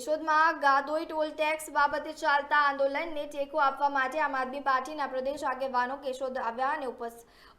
કેશોદમાં Gadoi toll tax બાબતે ચાલતા આંદોલનને ટેકો આપવા માટે આમ આદમી પાર્ટીના પ્રદેશ આગેવાનો કેશોદ આવ્યા અને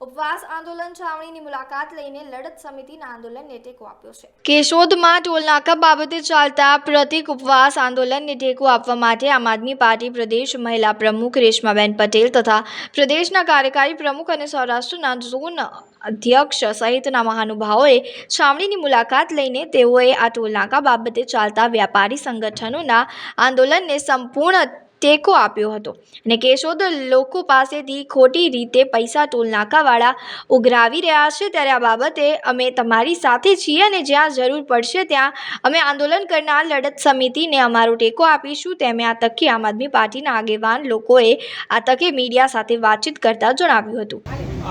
ઉપવાસ આંદોલન છાવણીની મુલાકાત લઈને લડત સમિતિના આંદોલનને ટેકો આપ્યો છે. કેશોદમાં ટોલનાકા બાબતે ચાલતા પ્રતિક ઉપવાસ આંદોલનને ટેકો આપવા માટે આમ આદમી પાર્ટી પ્રદેશ મહિલા પ્રમુખ રેશમાબેન પટેલ તથા પ્રદેશના કાર્યકારી પ્રમુખ અને સૌરાષ્ટ્રના ઝોન અધ્યક્ષ સહિતના મહાનુભાવોએ છાવણીની મુલાકાત લઈને તેઓએ આ ટોલનાકા બાબતે ચાલતા વ્યાપારી સંગઠનોના આંદોલનને સંપૂર્ણ ટેકો આપ્યો હતો. અને કેશોદ લોકો પાસેથી ખોટી રીતે પૈસા ટોલનાકાવાળા ઉઘરાવી રહ્યા છે ત્યારે આ બાબતે અમે તમારી સાથે છીએ અને જ્યાં જરૂર પડશે ત્યાં અમે આંદોલન કરનાર લડત સમિતિને અમારો ટેકો આપીશું. તેમ આ તકે આમ આદમી પાર્ટીના આગેવાન લોકોએ આ તકે મીડિયા સાથે વાતચીત કરતા જણાવ્યું હતું.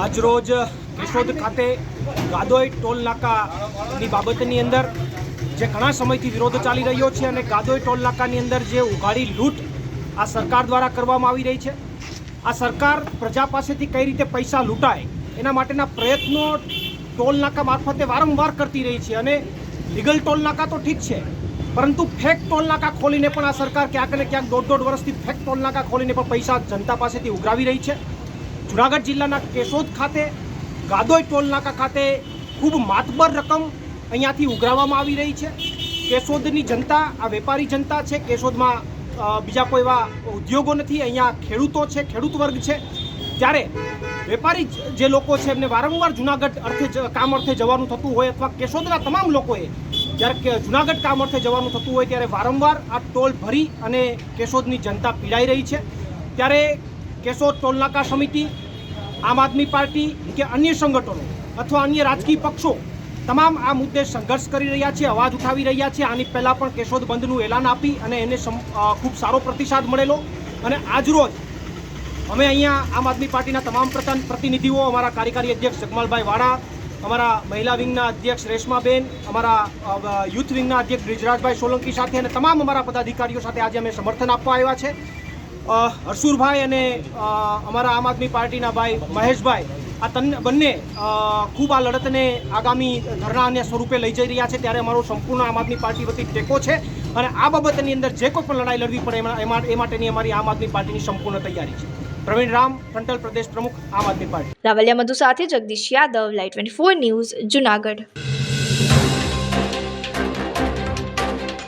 આજરોજ કેશોદ ખાતે ગાદોઈ ટોલ નાકાની બાબતની અંદર જે ઘણા સમયથી વિરોધ ચાલી રહ્યો છે અને ગાદોઈ ટોલ નાકાની અંદર જે ઉઘાડી લૂંટ આ સરકાર દ્વારા કરવામાં આવી રહી છે. આ સરકાર પ્રજા પાસેથી કઈ રીતે પૈસા લૂંટાય, એના માટેના પ્રયત્નો ટોલ નાકા મારફતે વારંવાર કરતી રહી છે અને લીગલ ટોલ નાકા તો ઠીક છે, પરંતુ ફેક ટોલ નાકા ખોલીને પણ આ સરકાર ક્યાંક ને ક્યાંક દોઢ દોઢ વર્ષથી ફેક ટોલ નાકા ખોલીને પણ પૈસા જનતા પાસેથી ઉઘરાવી રહી છે. જુનાગઢ જિલ્લાના કેશોદ ખાતે ગાદોઈ ટોલ નાકા ખાતે ખૂબ માતબર રકમ અહીંયાથી ઉઘરાવવામાં આવી રહી છે. કેશોદની જનતા, આ વેપારી જનતા છે. કેશોદમાં બીજા કોઈ એવા ઉદ્યોગો નથી. અહીંયા ખેડૂતો છે, ખેડૂત વર્ગ છે. ત્યારે વેપારી જે લોકો છે, એમને વારંવાર જુનાગઢ અર્થે કામ અર્થે જવાનું થતું હોય અથવા કેશોદના તમામ લોકોએ જ્યારે જુનાગઢ કામ અર્થે જવાનું થતું હોય ત્યારે વારંવાર આ ટોલ ભરી અને કેશોદની જનતા પીડાઈ રહી છે. ત્યારે કેશોદ ટોલનાકા સમિતિ, આમ આદમી પાર્ટી કે અન્ય સંગઠનો અથવા અન્ય રાજકીય પક્ષો તમામ આ મુદ્દે સંઘર્ષ કરી રહ્યા છે, અવાજ ઉઠાવી રહ્યા છે. આની પહેલાં પણ કેશોદ બંધનું એલાન આપી અને એને ખૂબ સારો પ્રતિસાદ મળેલો. અને આજરોજ અમે અહીંયા આમ આદમી પાર્ટીના તમામ પ્રતન- પ્રતિનિધિઓ, અમારા કાર્યકારી અધ્યક્ષ જગમાલભાઈ વાડા અમારા મહિલા વિંગના અધ્યક્ષ રેશમાબેન, અમારા યુથ વિંગના અધ્યક્ષ બ્રિજરાજભાઈ સોલંકી સાથે અને તમામ અમારા પદાધિકારીઓ સાથે આજે અમે સમર્થન આપવા આવ્યા છે. હર્ષુરભાઈ અને અમારા આમ આદમી પાર્ટીના ભાઈ મહેશભાઈ આ તન, બંને ખૂબ આ લડતને આગામી ધરણાને સ્વરૂપે લઈ જઈ રહ્યા છે ત્યારે અમારો સંપૂર્ણ આમ આદમી પાર્ટી વતી ટેકો છે અને આ બાબતની અંદર જે કોઈ પણ લડાઈ લડવી પડે એ માટેની અમારી આમ આદમી પાર્ટીની સંપૂર્ણ તૈયારી છે. પ્રવીણ રામ, ફ્રન્ટલ પ્રદેશ પ્રમુખ, આમ આદમી પાર્ટી. રાવલિયા મધુ સાથે Jagdish Yadav light twenty four news, Junagadh.